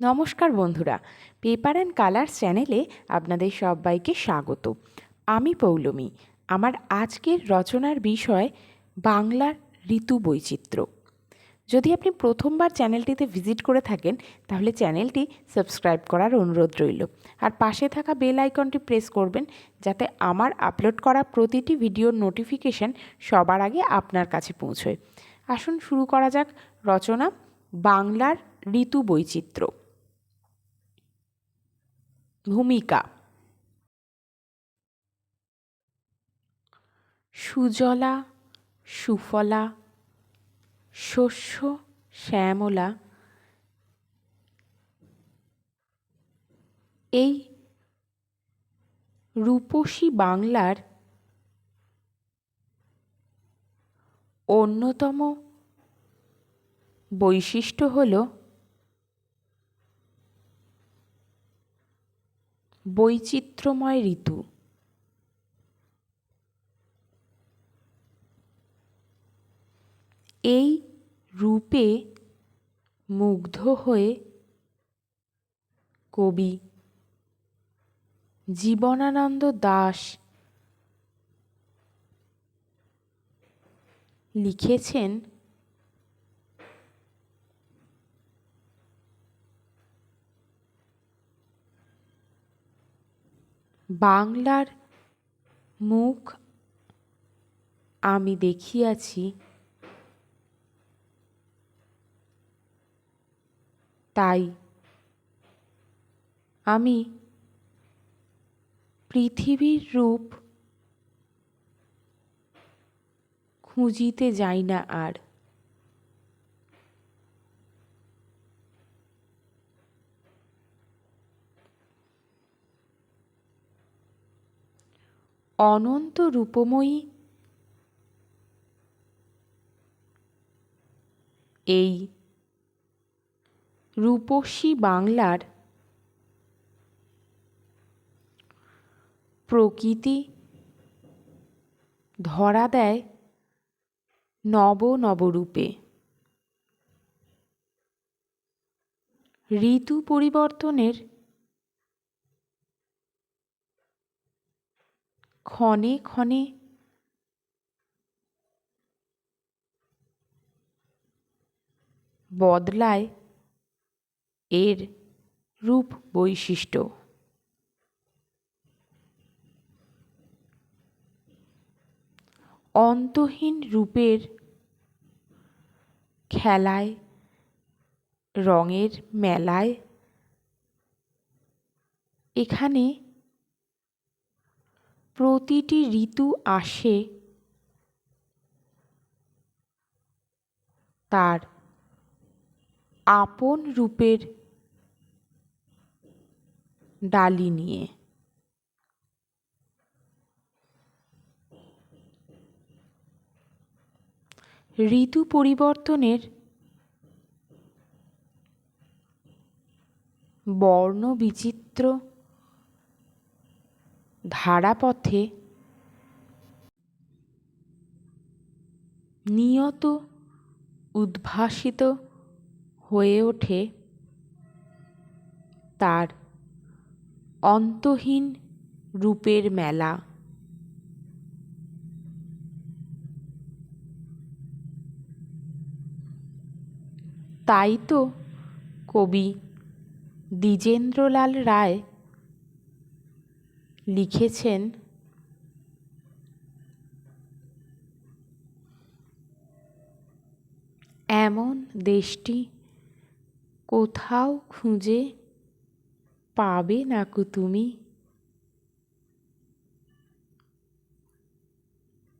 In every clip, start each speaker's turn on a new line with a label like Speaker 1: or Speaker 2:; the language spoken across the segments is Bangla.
Speaker 1: নমস্কার বন্ধুরা, পেপার অ্যান্ড কালার চ্যানেলে আপনাদের সবাইকে স্বাগত। আমি পৌলমী। আমার আজকের রচনার বিষয় বাংলার ঋতু বৈচিত্র্য। যদি আপনি প্রথমবার চ্যানেলটিতে ভিজিট করে থাকেন, তাহলে চ্যানেলটি সাবস্ক্রাইব করার অনুরোধ রইল। আর পাশে থাকা বেল আইকনটি প্রেস করবেন, যাতে আমার আপলোড করা প্রতিটি ভিডিওর নোটিফিকেশন সবার আগে আপনার কাছে পৌঁছয়। আসুন শুরু করা যাক রচনা বাংলার ঋতু বৈচিত্র্য। ভূমিকা। সুজলা সুফলা শস্য শ্যামলা এই রূপসী বাংলার অন্যতম বৈশিষ্ট্য হল বৈচিত্র্যময় ঋতু। এই রূপে মুগ্ধ হয়ে কবি জীবনানন্দ দাস লিখেছেন বাংলার মুখ আমি দেখিয়াছি তাই আমি পৃথিবীর রূপ খুঁজিতে যাই না আর। অনন্ত রূপময়ী। এই রূপসী বাংলার প্রকৃতি ধরা দেয় নব নবরূপে। ঋতু পরিবর্তনের ক্ষণে ক্ষণে। বদলায় এর রূপ বৈশিষ্ট্য। অন্তহীন রূপের খেলায় রঙের মেলায় এখানে প্রতিটি ঋতু আসে তার আপন রূপের ডালি নিয়ে। ঋতু পরিবর্তনের বর্ণ বিচিত্র ধারাপথে নিয়ত উদ্ভাসিত হয়ে ওঠে তার অন্তহীন রূপের মেলা। তাই তো কবি দ্বিজেন্দ্রলাল রায় লিখেছেন এমন দেশটি কোথাও খুঁজে পাবে নাকু তুমি?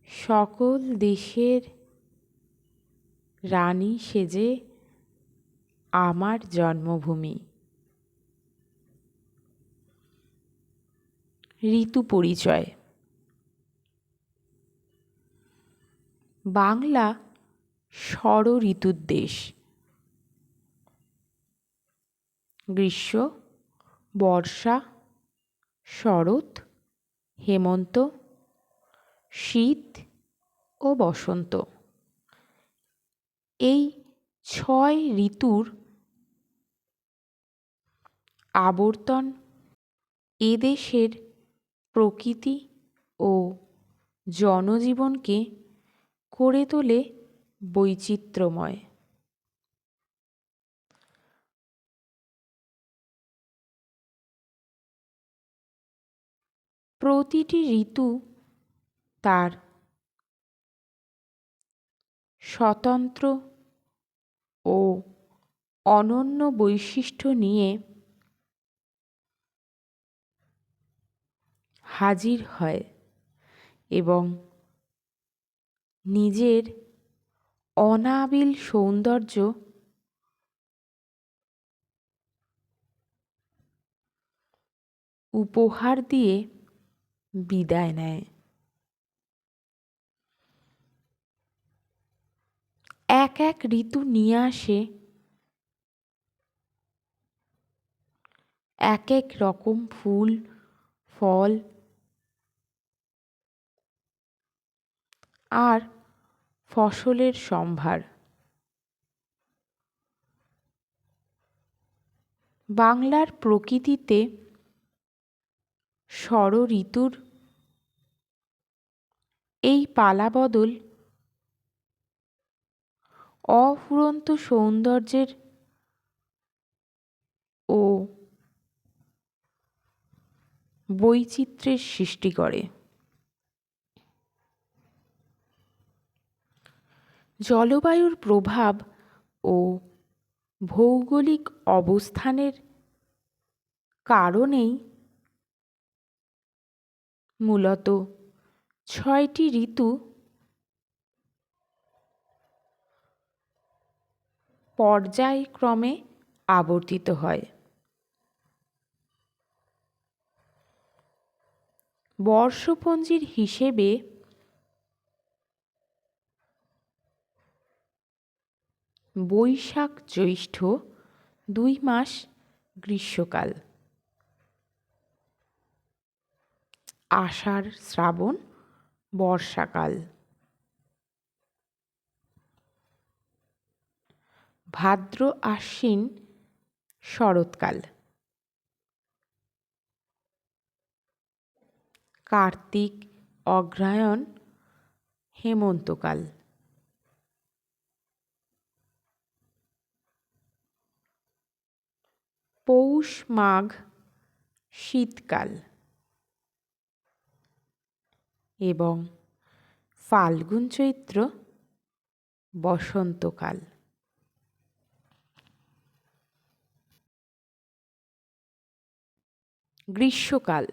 Speaker 1: সকল দেশের রানী সেজে আমার জন্মভূমি। ঋতু পরিচয়। বাংলা ষড় ঋতুর দেশ। গ্রীষ্ম, বর্ষা, শরৎ, হেমন্ত, শীত ও বসন্ত। এই ছয় ঋতুর আবর্তন এদেশের প্রকৃতি ও জনজীবনকে করে তোলে বৈচিত্র্যময়। প্রতিটি ঋতু তার স্বতন্ত্র ও অনন্য বৈশিষ্ট্য নিয়ে হাজির হয় এবং নিজের অনাবিল সৌন্দর্য উপহার দিয়ে বিদায় নেয়। এক এক ঋতু নিয়ে আসে এক এক রকম ফুল, ফল আর ফসলের সম্ভার। বাংলার প্রকৃতিতে ষড় ঋতুর এই পালাবদল অফুরন্ত সৌন্দর্যের ও বৈচিত্র্যের সৃষ্টি করে। জলবায়ুর প্রভাব ও ভৌগোলিক অবস্থানের কারণেই মূলত ছয়টি ঋতু পর্যায়ক্রমে আবর্তিত হয়। বর্ষপঞ্জির হিসেবে বৈশাখ জ্যৈষ্ঠ দুই মাস গ্রীষ্মকাল। আষাঢ় শ্রাবণ বর্ষাকাল। ভাদ্র আশ্বিন শরৎকাল। কার্তিক অগ্রহায়ণ হেমন্তকাল। পৌষ মাঘ শীতকাল এবং ফাল্গুন চৈত্র বসন্তকাল। গ্রীষ্মকাল।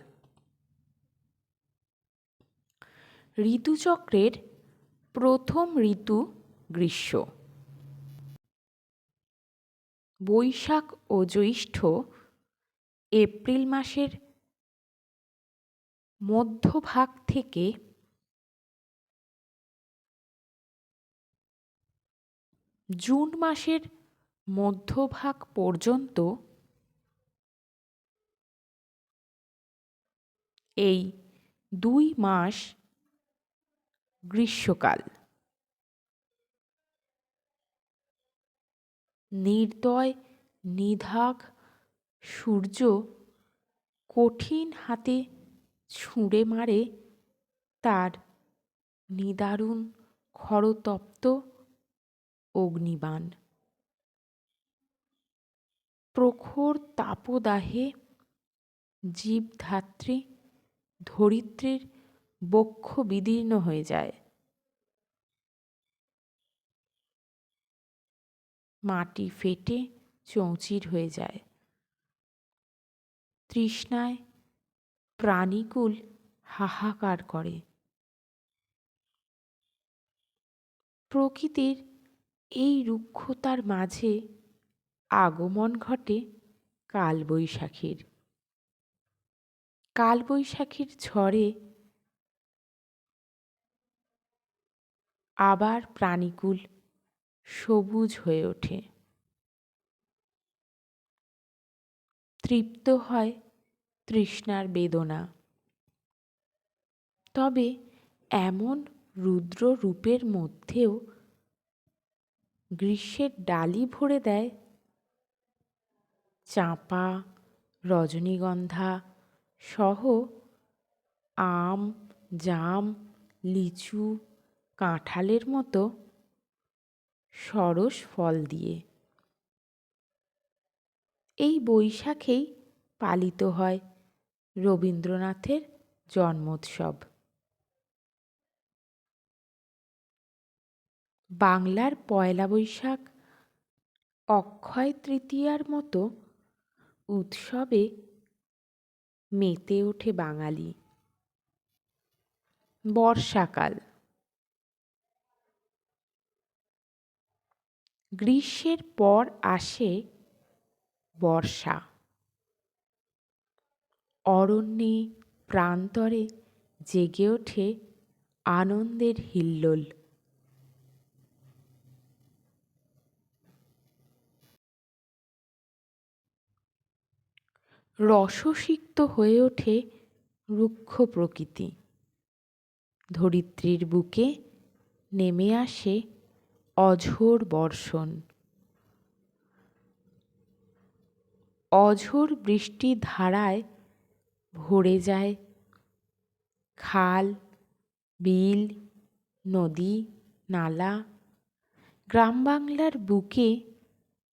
Speaker 1: ঋতুচক্রের প্রথম ঋতু গ্রীষ্ম। বৈশাখ ও জ্যৈষ্ঠ এপ্রিল মাসের মধ্যভাগ থেকে জুন মাসের মধ্যভাগ পর্যন্ত এই দুই মাস গ্রীষ্মকাল। নির্দয়, নিধাক, সূর্য কঠিন হাতে ছুঁড়ে মারে তার নিদারুণ খরতপ্ত অগ্নিবাণ। প্রখর তাপদাহে জীবধাত্রী ধরিত্রীর বক্ষ বিদীর্ণ হয়ে যায়। মাটি ফেটে চৌচির হয়ে যায়। তৃষ্ণায় প্রাণীকুল হাহাকার করে। প্রকৃতির এই রুক্ষতার মাঝে আগমন ঘটে কালবৈশাখীর। কালবৈশাখীর ঝড়ে আবার প্রাণীকুল সবুজ হয়ে ওঠে। তৃপ্ত হয় তৃষ্ণার বেদনা। তবে এমন রুদ্র রূপের মধ্যেও গ্রীষ্মের ডালি ভরে দেয় চাঁপা, রজনীগন্ধা সহ আম, জাম, লিচু, কাঁঠালের মতো সরস ফল দিয়ে। এই বৈশাখেই পালিত হয় রবীন্দ্রনাথের জন্মোৎসব। বাংলার পয়লা বৈশাখ অক্ষয় তৃতীয়ার মতো উৎসবে মেতে ওঠে বাঙালি। বর্ষাকাল গ্রীষ্মের পর আসে বর্ষা। অরণ্যে, প্রান্তরে জেগে ওঠে আনন্দের হিল্লোল। রসসিক্ত হয়ে ওঠে রুক্ষ প্রকৃতি। ধরিত্রীর বুকে নেমে আসে অঝোর বর্ষণ। অঝোর বৃষ্টি ধারায় ভরে যায়। খাল, বিল, নদী, নালা গ্রাম বাংলার বুকে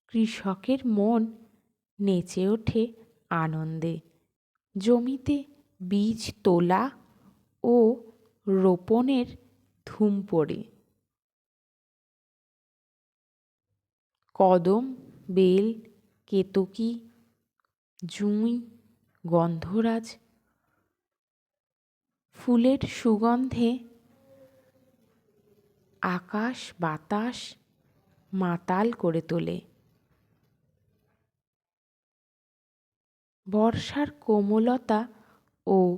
Speaker 1: কৃষকের মন নেচে ওঠে আনন্দে। জমিতে বীজ তোলা ও রোপণের ধুম পড়ে। কদম, বেল, কেতকী, জুঁই, গন্ধরাজ। ফুলের সুগন্ধে আকাশ বাতাস মাতাল করে তোলে। বর্ষার কোমলতা ও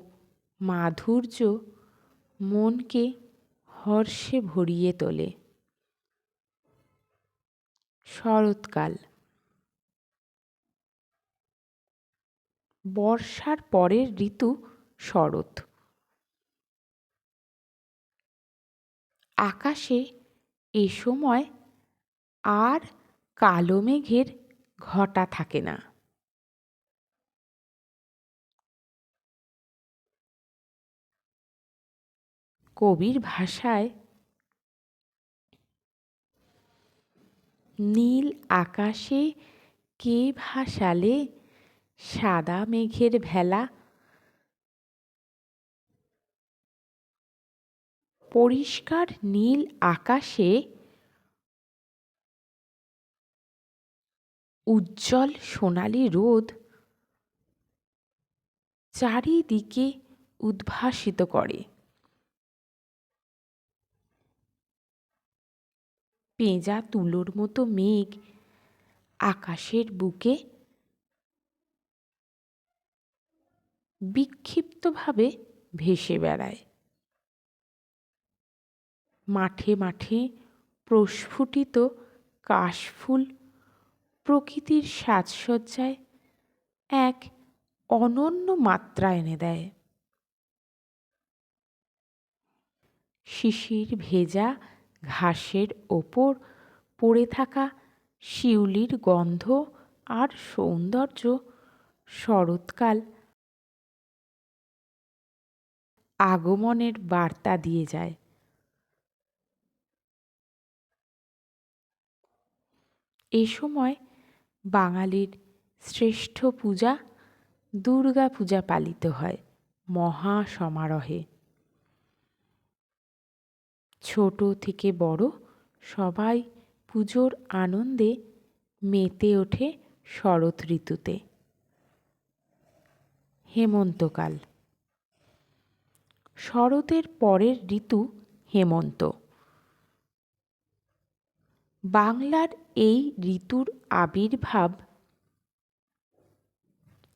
Speaker 1: মাধুর্য মনকে হর্ষে ভরিয়ে তোলে। শরৎকাল। বর্ষার পরের ঋতু শরৎ। আকাশে এ সময় আর কালো মেঘের ঘটা থাকে না। কবির ভাষায় নীল আকাশে কে ভাসালে সাদা মেঘের ভেলা? পরিষ্কার নীল আকাশে উজ্জ্বল সোনালি রোদ চারিদিকে উদ্ভাসিত করে। পেঁজা তুলোর মতো মেঘ আকাশের বুকে বিক্ষিপ্তভাবে ভেসে বেড়ায়। মাঠে মাঠে প্রস্ফুটিত কাশফুল প্রকৃতির সাজসজ্জায় এক অনন্য মাত্রা এনে দেয়। শিশির ভেজা ঘাসের ওপর পড়ে থাকা শিউলির গন্ধ আর সৌন্দর্য শরৎকাল আগমনের বার্তা দিয়ে যায়। এ সময় বাঙালির শ্রেষ্ঠ পূজা দুর্গা পূজা পালিত হয় মহা সমারোহে। ছোট থেকে বড় সবাই পুজোর আনন্দে মেতে ওঠে শরৎ ঋতুতে। হেমন্তকাল। শরতের পরের ঋতু হেমন্ত। বাংলার এই ঋতুর আবির্ভাব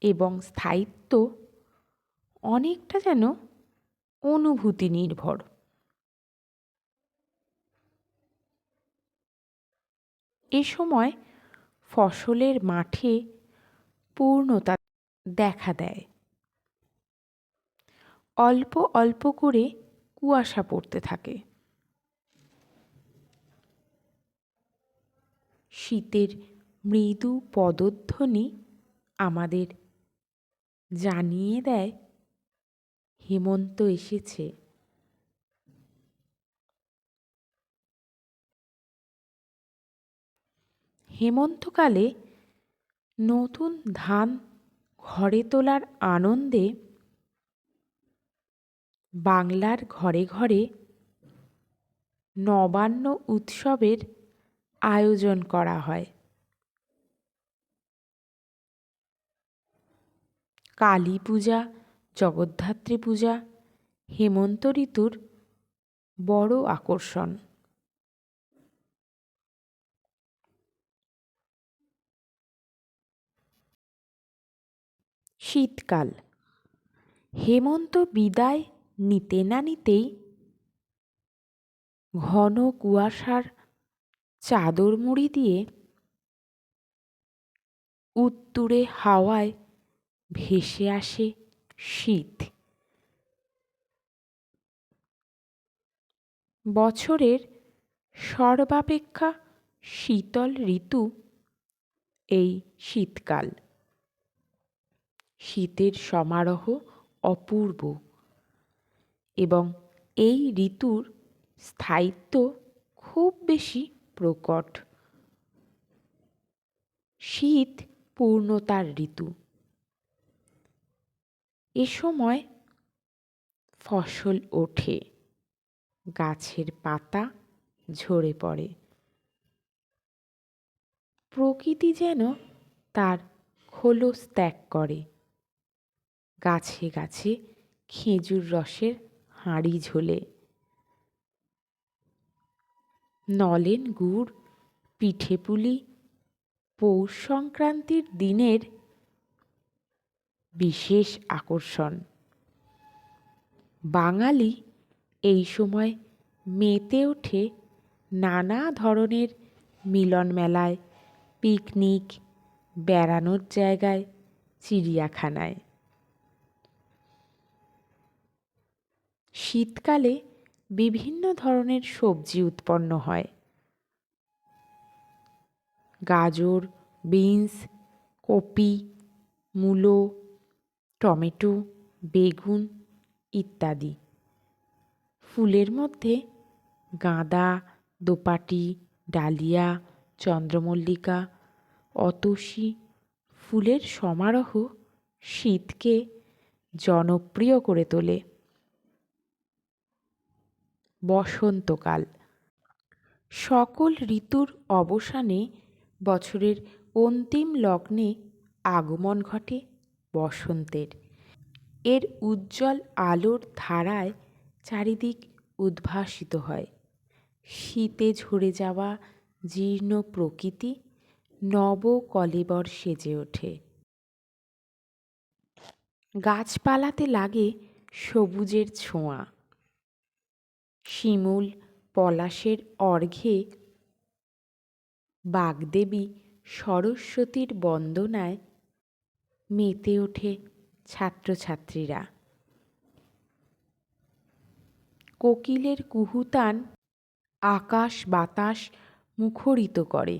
Speaker 1: এবং স্থায়িত্ব অনেকটা যেন অনুভূতি নির্ভর। এ সময় ফসলের মাঠে পূর্ণতা দেখা দেয়। অল্প অল্প করে কুয়াশা পড়তে থাকে। শীতের মৃদু পদধ্বনি আমাদের জানিয়ে দেয়, হেমন্ত এসেছে। হেমন্তকালে নতুন ধান ঘরে তোলার আনন্দে বাংলার ঘরে ঘরে নবান্ন উৎসবের আয়োজন করা হয়। কালী পূজা, জগদ্ধাত্রী পূজা, হেমন্ত ঋতুর বড় আকর্ষণ। শীতকাল। হেমন্ত বিদায় নিতে না নিতেই ঘন কুয়াশার চাদর মুড়ি দিয়ে উত্তুরে হাওয়ায় ভেসে আসে শীত। বছরের সর্বাপেক্ষা শীতল ঋতু এই শীতকাল। শীতের সমারোহ অপূর্ব এবং এই ঋতুর স্থায়িত্ব খুব বেশি প্রকট। শীত পূর্ণতার ঋতু। এ সময় ফসল ওঠে, গাছের পাতা ঝরে পড়ে। প্রকৃতি যেন তার খোলস ত্যাগ করে। গাছে গাছে খেজুর রসের হাঁড়ি ঝোলে। নলেন গুড়, পিঠে পুলি, পৌষ সংক্রান্তির দিনের বিশেষ আকর্ষণ। বাঙালি এই সময় মেতে ওঠে নানা ধরনের মিলন মেলায় পিকনিক, বেড়ানোর জায়গায়, চিড়িয়াখানায়। শীতকালে বিভিন্ন ধরনের সবজি উৎপন্ন হয়। গাজর, বিনস, কপি, মূলো, টমেটো, বেগুন ইত্যাদি। ফুলের মধ্যে গাঁদা, দোপাটি, ডালিয়া, চন্দ্রমল্লিকা, অতসী ফুলের সমারোহ শীতকে জনপ্রিয় করে তোলে। বসন্তকাল। সকল ঋতুর অবসানে বছরের অন্তিম লগ্নে আগমন ঘটে বসন্তের। এর উজ্জ্বল আলোর ধারায় চারিদিক উদ্ভাসিত হয়। শীতে ঝরে যাওয়া জীর্ণ প্রকৃতি নব কলেবর সেজে ওঠে। গাছপালাতে লাগে সবুজের ছোঁয়া। শিমুল পলাশের অর্ঘ্যে বাগদেবী সরস্বতীর বন্দনায় মেতে ওঠে ছাত্রছাত্রীরা। কোকিলের কুহুতান আকাশ বাতাস মুখরিত করে।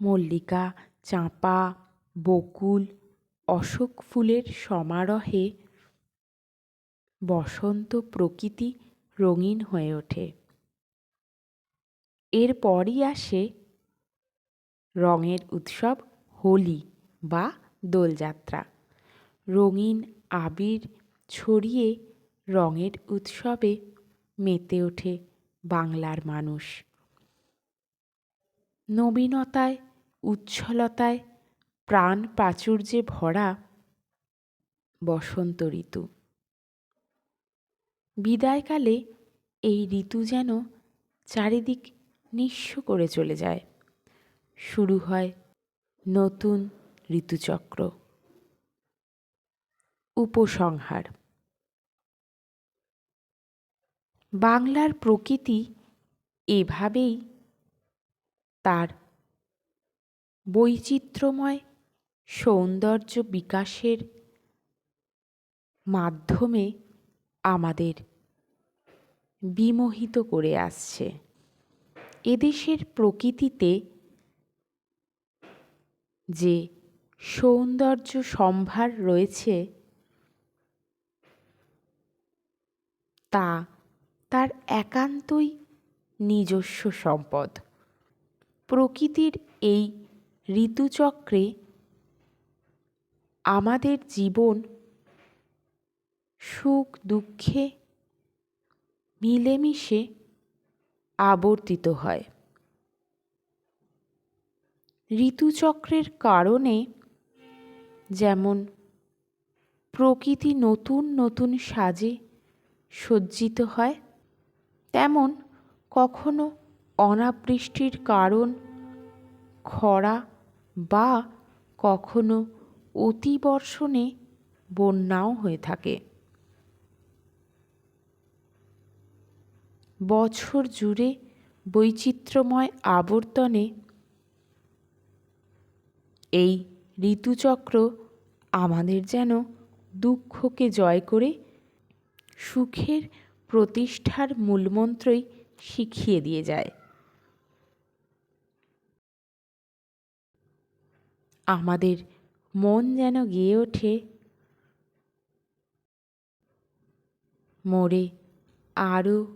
Speaker 1: মল্লিকা, চাঁপা, বকুল, অশোক ফুলের সমারোহে বসন্ত প্রকৃতি রঙিন হয়ে ওঠে। এরপরই আসে রঙের উৎসব হোলি বা দোলযাত্রা। রঙিন আবির ছড়িয়ে রঙের উৎসবে মেতে ওঠে বাংলার মানুষ। নবীনতায়, উচ্ছলতায় প্রাণ প্রাচুর্যে ভরা বসন্ত ঋতু। বিদায়কালে এই ঋতু যেন চারিদিক নিঃস্ব করে চলে যায়। শুরু হয় নতুন ঋতুচক্র। উপসংহার। বাংলার প্রকৃতি এভাবেই তার বৈচিত্র্যময় সৌন্দর্য বিকাশের মাধ্যমে আমাদের বিমোহিত করে আসছে। এদেশের প্রকৃতিতে যে সৌন্দর্য সম্ভার রয়েছে, তা তার একান্তই নিজস্ব সম্পদ। প্রকৃতির এই ঋতুচক্রে আমাদের জীবন সুখ দুঃখে মিলেমিশে আবর্তিত হয়। ঋতুচক্রের কারণে যেমন প্রকৃতি নতুন নতুন সাজে সজ্জিত হয়, তেমন কখনো অনাবৃষ্টির কারণ খরা বা কখনো অতিবর্ষণে বন্যাও হয়ে থাকে। বছর জুড়ে বৈচিত্র্যময় আবর্তনে এই ঋতুচক্র আমাদের যেন দুঃখকে জয় করে সুখের প্রতিষ্ঠার মূলমন্ত্রই শিখিয়ে দিয়ে যায়। আমাদের মন যেন গেয়ে ওঠে মোরে আরও